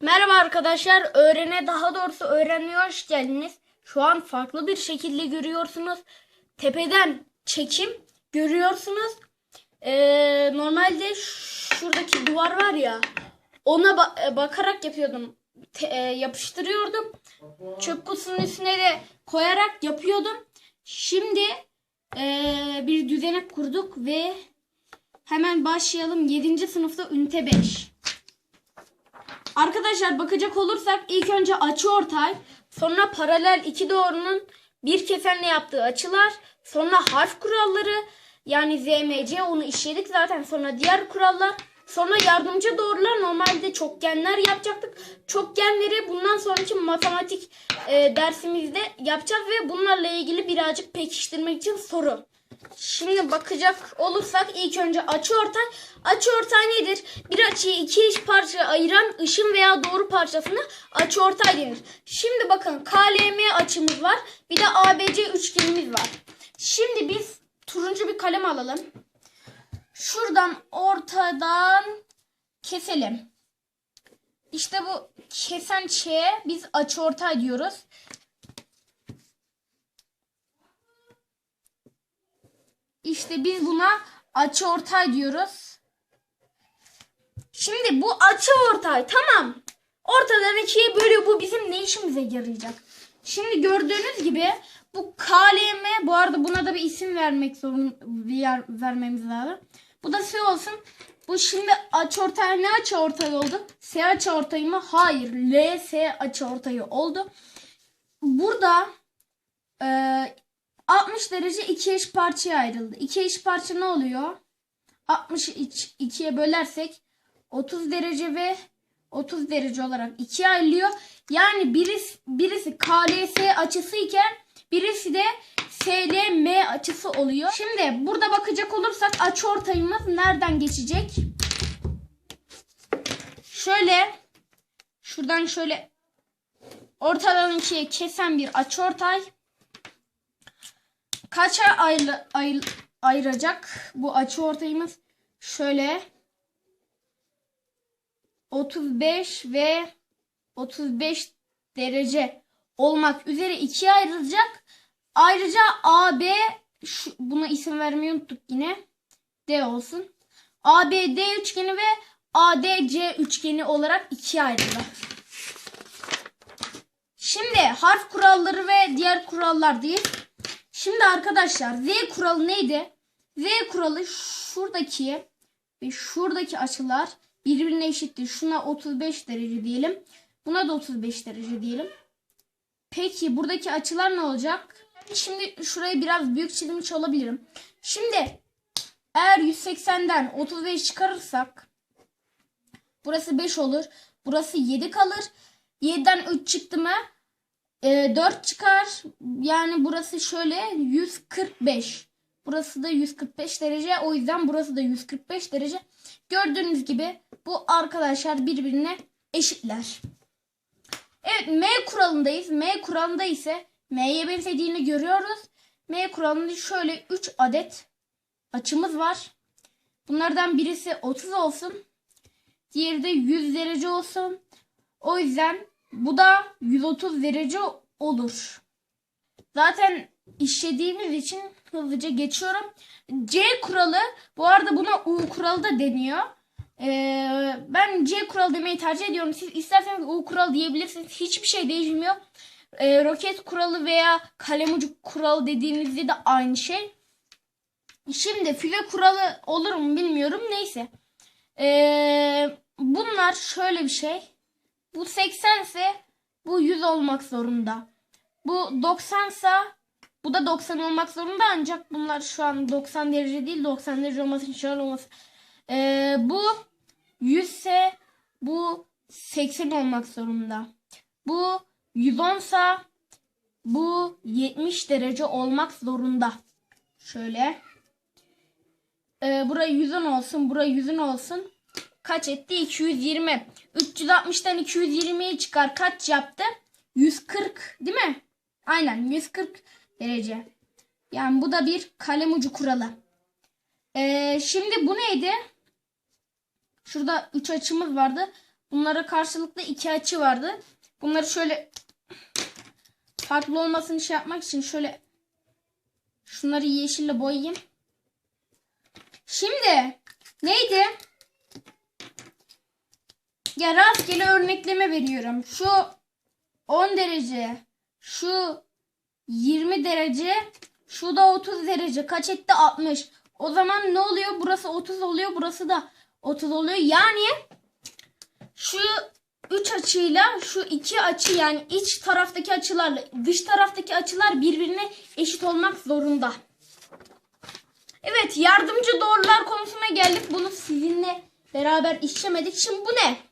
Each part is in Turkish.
Merhaba arkadaşlar. Öğrene daha doğrusu öğrenmeye hoş geldiniz. Şu an farklı bir şekilde görüyorsunuz. Tepeden çekim görüyorsunuz. Ee, normalde şuradaki duvar var ya ona ba- e, bakarak yapıyordum. Te- e, yapıştırıyordum. Çöp kutusunun üstüne de koyarak yapıyordum. Şimdi e, bir düzenek kurduk ve hemen başlayalım. 7. sınıfta ünite 5. Arkadaşlar bakacak olursak ilk önce açı ortay, sonra paralel iki doğrunun bir kesenle yaptığı açılar, sonra harf kuralları yani ZMC onu işledik zaten sonra diğer kurallar, sonra yardımcı doğrular normalde çokgenler yapacaktık. Çokgenleri bundan sonraki matematik e, dersimizde yapacağız ve bunlarla ilgili birazcık pekiştirmek için soru. Şimdi bakacak olursak ilk önce açıortay. Açıortay nedir? Bir açıyı iki eş parçaya ayıran ışın veya doğru parçasına açıortay denir. Şimdi bakın KLM açımız var. Bir de ABC üçgenimiz var. Şimdi biz turuncu bir kalem alalım. Şuradan ortadan keselim. İşte bu kesen şeye biz açıortay diyoruz. İşte biz buna açı ortay diyoruz. Şimdi bu açı ortay tamam. Ortadan ikiye bölüyor. Bu bizim ne işimize yarayacak? Şimdi gördüğünüz gibi bu KLM bu arada buna da bir isim vermek zorun ver, vermemiz lazım. Bu da S olsun. Bu şimdi açı ortay ne açı ortay oldu? S açı ortay mı? Hayır. L S açı ortayı oldu. Burada e, 60 derece iki eş parçaya ayrıldı. İki eş parça ne oluyor? 60'ı ikiye bölersek 30 derece ve 30 derece olarak ikiye ayrılıyor. Yani birisi, birisi KLS açısı iken birisi de SLM açısı oluyor. Şimdi burada bakacak olursak açıortayımız nereden geçecek? Şöyle şuradan şöyle ortadan ikiye kesen bir açıortay kaça ayrı, ayrı, ayıracak bu açı ortayımız? Şöyle 35 ve 35 derece olmak üzere ikiye ayrılacak. Ayrıca AB şu, buna isim vermeyi unuttuk yine. D olsun. ABD üçgeni ve ADC üçgeni olarak ikiye ayrılır. Şimdi harf kuralları ve diğer kurallar değil. Şimdi arkadaşlar Z kuralı neydi? Z kuralı şuradaki ve şuradaki açılar birbirine eşittir. Şuna 35 derece diyelim. Buna da 35 derece diyelim. Peki buradaki açılar ne olacak? Şimdi şurayı biraz büyük çizmiş olabilirim. Şimdi eğer 180'den 35 çıkarırsak burası 5 olur. Burası 7 kalır. 7'den 3 çıktı mı e, 4 çıkar. Yani burası şöyle 145. Burası da 145 derece. O yüzden burası da 145 derece. Gördüğünüz gibi bu arkadaşlar birbirine eşitler. Evet M kuralındayız. M kuralında ise M'ye benzediğini görüyoruz. M kuralında şöyle 3 adet açımız var. Bunlardan birisi 30 olsun. Diğeri de 100 derece olsun. O yüzden bu da 130 derece olur. Zaten işlediğimiz için hızlıca geçiyorum. C kuralı bu arada buna U kuralı da deniyor. Ee, ben C kuralı demeyi tercih ediyorum. Siz isterseniz U kuralı diyebilirsiniz. Hiçbir şey değişmiyor. Ee, roket kuralı veya kalem ucu kuralı dediğinizde de aynı şey. Şimdi füze kuralı olur mu bilmiyorum. Neyse. Ee, bunlar şöyle bir şey. Bu 80 ise bu 100 olmak zorunda. Bu 90 ise bu da 90 olmak zorunda ancak bunlar şu an 90 derece değil 90 derece olması için şöyle olması. Ee, bu 100 ise bu 80 olmak zorunda. Bu 110 ise bu 70 derece olmak zorunda. Şöyle. Ee, buraya 110 olsun. Buraya 110 olsun. Kaç etti? 220. 360'tan 220'yi çıkar. Kaç yaptı? 140 değil mi? Aynen 140 derece. Yani bu da bir kalem ucu kuralı. Ee, şimdi bu neydi? Şurada 3 açımız vardı. Bunlara karşılıklı iki açı vardı. Bunları şöyle farklı olmasını şey yapmak için şöyle şunları yeşille boyayayım. Şimdi neydi? Ya rastgele örnekleme veriyorum. Şu 10 derece, şu 20 derece, şu da 30 derece. Kaç etti? 60. O zaman ne oluyor? Burası 30 oluyor, burası da 30 oluyor. Yani şu 3 açıyla şu iki açı yani iç taraftaki açılarla dış taraftaki açılar birbirine eşit olmak zorunda. Evet yardımcı doğrular konusuna geldik. Bunu sizinle beraber işlemedik. Şimdi bu ne?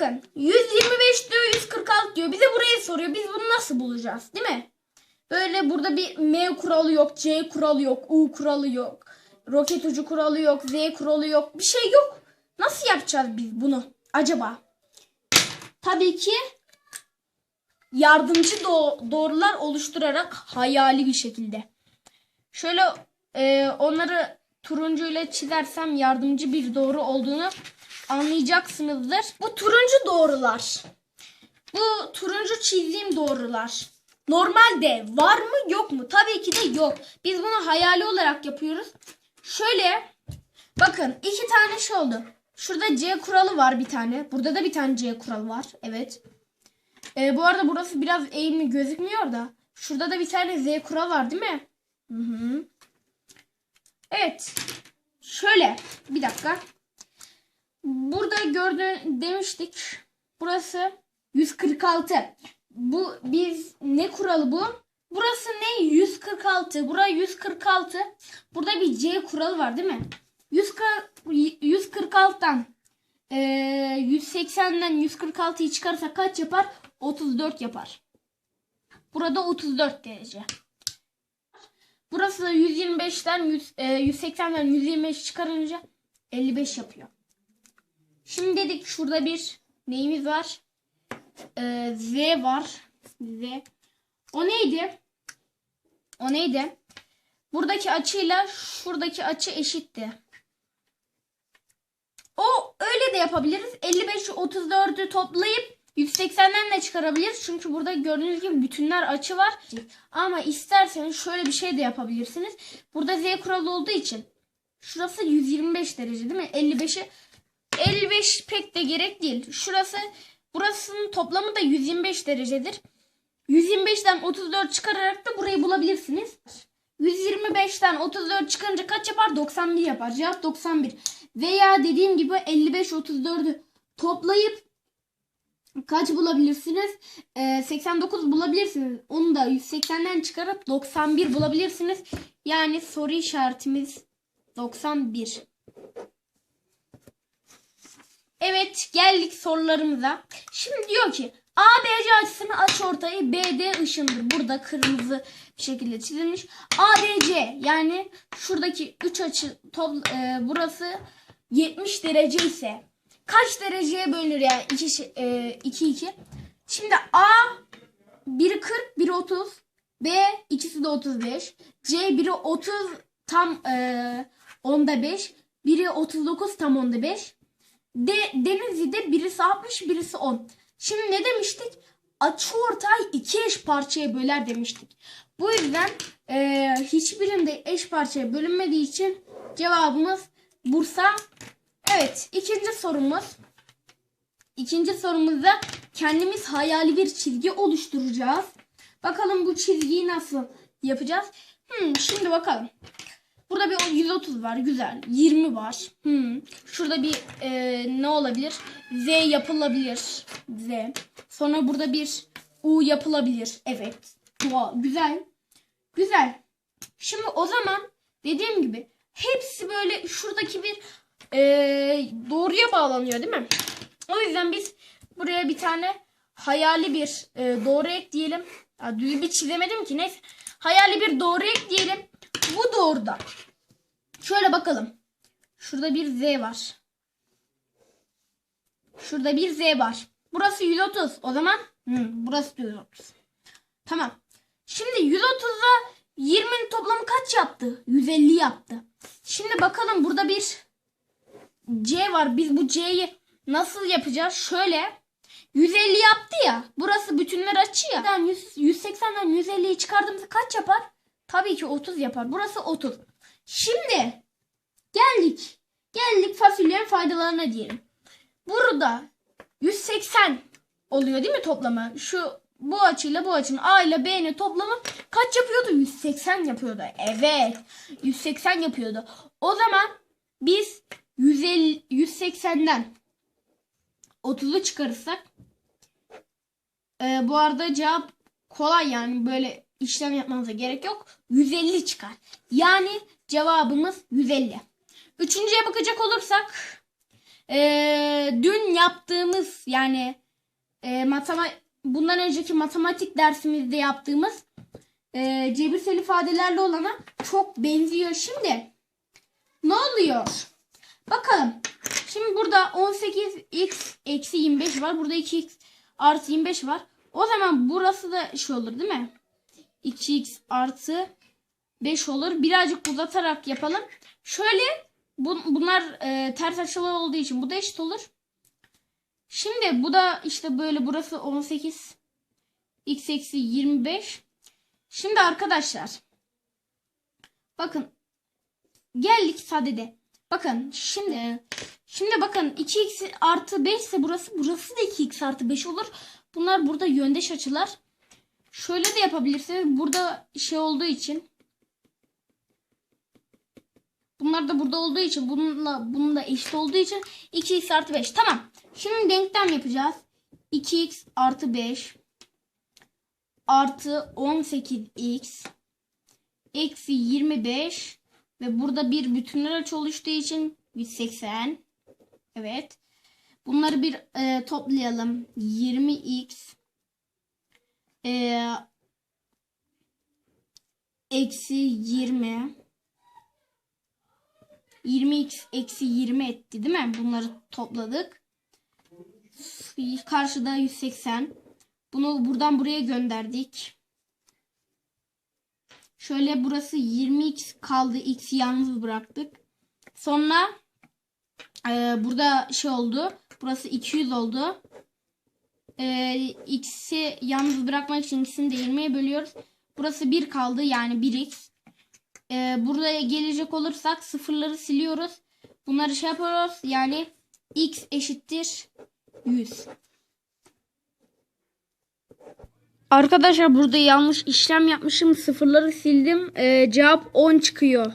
Bakın 125 diyor 146 diyor. Bize burayı soruyor. Biz bunu nasıl bulacağız değil mi? Böyle burada bir M kuralı yok, C kuralı yok, U kuralı yok. Roket ucu kuralı yok, Z kuralı yok. Bir şey yok. Nasıl yapacağız biz bunu acaba? Tabii ki yardımcı doğ- doğrular oluşturarak hayali bir şekilde. Şöyle e, onları turuncuyla çizersem yardımcı bir doğru olduğunu anlayacaksınızdır. Bu turuncu doğrular. Bu turuncu çizdiğim doğrular. Normalde var mı yok mu? Tabii ki de yok. Biz bunu hayali olarak yapıyoruz. Şöyle bakın iki tane şey oldu. Şurada C kuralı var bir tane. Burada da bir tane C kuralı var. Evet. Ee, bu arada burası biraz eğimli gözükmüyor da. Şurada da bir tane Z kuralı var değil mi? Hı hı. Evet. Şöyle bir dakika. Burada gördüğün demiştik. Burası 146. Bu biz ne kuralı bu? Burası ne? 146. Burası 146. Burada bir C kuralı var değil mi? 146'dan e, 180'den 146'yı çıkarırsak kaç yapar? 34 yapar. Burada 34 derece. Burası da 125'ten 100, e, 180'den 125 çıkarınca 55 yapıyor. Şimdi dedik şurada bir neyimiz var? Ee, Z var. Z. O neydi? O neydi? Buradaki açıyla şuradaki açı eşitti. O öyle de yapabiliriz. 55 34'ü toplayıp 180'den de çıkarabiliriz. Çünkü burada gördüğünüz gibi bütünler açı var. Ama isterseniz şöyle bir şey de yapabilirsiniz. Burada Z kuralı olduğu için şurası 125 derece değil mi? 55'i 55 pek de gerek değil. Şurası burasının toplamı da 125 derecedir. 125'ten 34 çıkararak da burayı bulabilirsiniz. 125'ten 34 çıkarınca kaç yapar? 91 yapar. Cevap 91. Veya dediğim gibi 55 34'ü toplayıp kaç bulabilirsiniz? Ee, 89 bulabilirsiniz. Onu da 180'den çıkarıp 91 bulabilirsiniz. Yani soru işaretimiz 91. Evet geldik sorularımıza. Şimdi diyor ki ABC açısını aç ortayı BD ışındır. Burada kırmızı bir şekilde çizilmiş. ABC yani şuradaki 3 açı top, e, burası 70 derece ise kaç dereceye bölünür yani 2 e, 2 2. Şimdi A biri 40 biri 30 B ikisi de 35 C biri 30 tam e, onda 5 biri 39 tam onda 5 de, Denizli'de birisi 60 birisi 10. Şimdi ne demiştik? Açı ortay iki eş parçaya böler demiştik. Bu yüzden e, hiçbirinde eş parçaya bölünmediği için cevabımız Bursa. Evet ikinci sorumuz. İkinci sorumuzda kendimiz hayali bir çizgi oluşturacağız. Bakalım bu çizgiyi nasıl yapacağız? Hmm, şimdi bakalım. Burada bir 130 var. Güzel. 20 var. Hmm. Şurada bir e, ne olabilir? Z yapılabilir. Z. Sonra burada bir U yapılabilir. Evet. Wow, güzel. Güzel. Şimdi o zaman dediğim gibi hepsi böyle şuradaki bir e, doğruya bağlanıyor değil mi? O yüzden biz buraya bir tane hayali bir e, doğru ekleyelim. Ya, düz bir çizemedim ki neyse. Hayali bir doğru ekleyelim. Bu doğruda. Şöyle bakalım. Şurada bir Z var. Şurada bir Z var. Burası 130. O zaman hı, burası da 130. Tamam. Şimdi 130'da 20'nin toplamı kaç yaptı? 150 yaptı. Şimdi bakalım burada bir C var. Biz bu C'yi nasıl yapacağız? Şöyle 150 yaptı ya. Burası bütünler açı ya. Ben 100, 180'den 150'yi çıkardığımızda kaç yapar? Tabii ki 30 yapar. Burası 30. Şimdi geldik. Geldik fasulyenin faydalarına diyelim. Burada 180 oluyor değil mi toplamı? Şu bu açıyla bu açının A ile B'nin toplamı kaç yapıyordu? 180 yapıyordu. Evet. 180 yapıyordu. O zaman biz 150 180'den 30'u çıkarırsak e, bu arada cevap kolay yani böyle işlem yapmanıza gerek yok. 150 çıkar. Yani cevabımız 150. Üçüncüye bakacak olursak e, dün yaptığımız yani e, matema bundan önceki matematik dersimizde yaptığımız e, cebirsel ifadelerle olana çok benziyor. Şimdi ne oluyor? Bakalım. Şimdi burada 18x eksi 25 var. Burada 2x artı 25 var. O zaman burası da şey olur değil mi? 2x artı 5 olur. Birazcık uzatarak yapalım. Şöyle bu, bunlar e, ters açılar olduğu için bu da eşit olur. Şimdi bu da işte böyle burası 18 x eksi 25. Şimdi arkadaşlar bakın geldik sadede. Bakın şimdi şimdi bakın 2x artı 5 ise burası burası da 2x artı 5 olur. Bunlar burada yöndeş açılar. Şöyle de yapabilirsiniz. Burada şey olduğu için Bunlar da burada olduğu için bununla bununla eşit olduğu için 2x artı 5. Tamam. Şimdi denklem yapacağız. 2x artı 5 artı 18x eksi 25 ve burada bir bütünler açı oluştuğu için 180. Evet. Bunları bir e, toplayalım. 20x e, eksi 20 20x eksi 20 etti değil mi? Bunları topladık. Karşıda 180. Bunu buradan buraya gönderdik. Şöyle burası 20x kaldı. X'i yalnız bıraktık. Sonra e, burada şey oldu. Burası 200 oldu. E, x'i yalnız bırakmak için ikisini de 20'ye bölüyoruz. Burası 1 kaldı. Yani 1x. E, buraya gelecek olursak sıfırları siliyoruz. Bunları şey yapıyoruz. Yani x eşittir 100. Arkadaşlar burada yanlış işlem yapmışım. Sıfırları sildim. Ee, cevap 10 çıkıyor.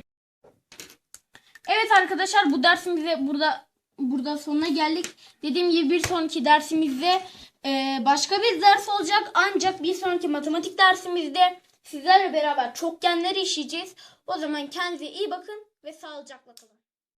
Evet arkadaşlar bu dersimize burada burada sonuna geldik. Dediğim gibi bir sonraki dersimizde e, başka bir ders olacak. Ancak bir sonraki matematik dersimizde sizlerle beraber çokgenleri işleyeceğiz. O zaman kendinize iyi bakın ve sağlıcakla kalın.